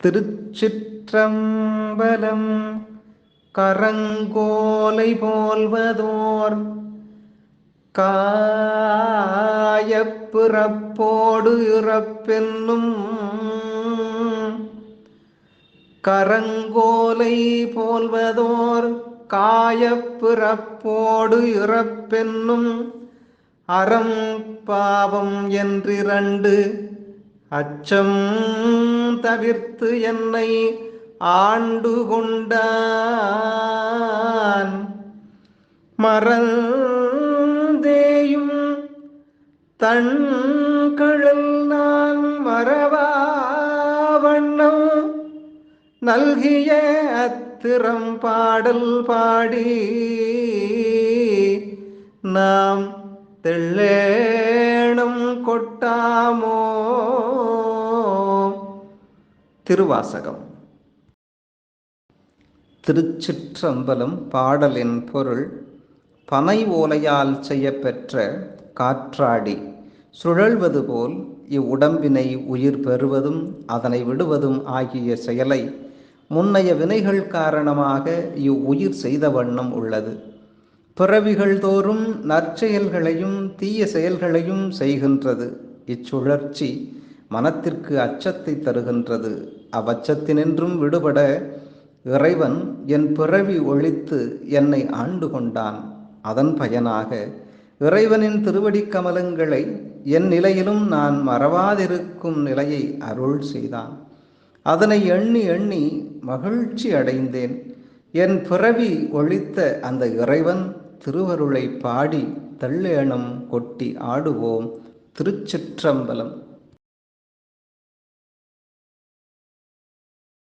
திருச்சிற்றம்பலம் கரங்கோலை போல்வதோர் காயப்பிறப்போடு இறப்பென்னும் கரங்கோலை போல்வதோர் காயப்பிறப்போடு இறப்பென்னும் அறம் பாவம் என்றிரண்டு அச்சம் தவிர்த்து என்னை ஆண்டு கொண்டான் மறந்தேயும் தன் கழல் நான் மறவாவண்ணம் நல்கிய அத்திரம் பாடல் பாடி நாம் தெள்ளே கொட்டாமோ திருவாசகம். திருச்சிற்றம்பலம் பாடலின் பொருள் பனை ஓலையால் செய்யப்பெற்ற காற்றாடி சுழல்வது போல் இவ்வுடம்பினை உயிர் பெறுவதும் அதனை விடுவதும் ஆகிய செயலை முன்னைய வினைகள் காரணமாக இவ்வுயிர் செய்த வண்ணம் உள்ளது. பிறவிகள் தோறும் நற்செயல்களையும் தீய செயல்களையும் செய்கின்றது. இச்சுழற்சி மனத்திற்கு அச்சத்தை தருகின்றது. அவ்வச்சத்தினின்றும் விடுபட இறைவன் என் பிறவி ஒழித்து என்னை ஆண்டு கொண்டான். அதன் பயனாக இறைவனின் திருவடி கமலங்களை என் நிலையிலும் நான் மறவாதிருக்கும் நிலையை அருள் செய்தான். அதனை எண்ணி எண்ணி மகிழ்ச்சி அடைந்தேன். என் பிறவி ஒழித்த அந்த இறைவன் திருவருளை பாடி தள்ளேணம் கொட்டி ஆடுவோம் திருச்சிற்றம்பலம்.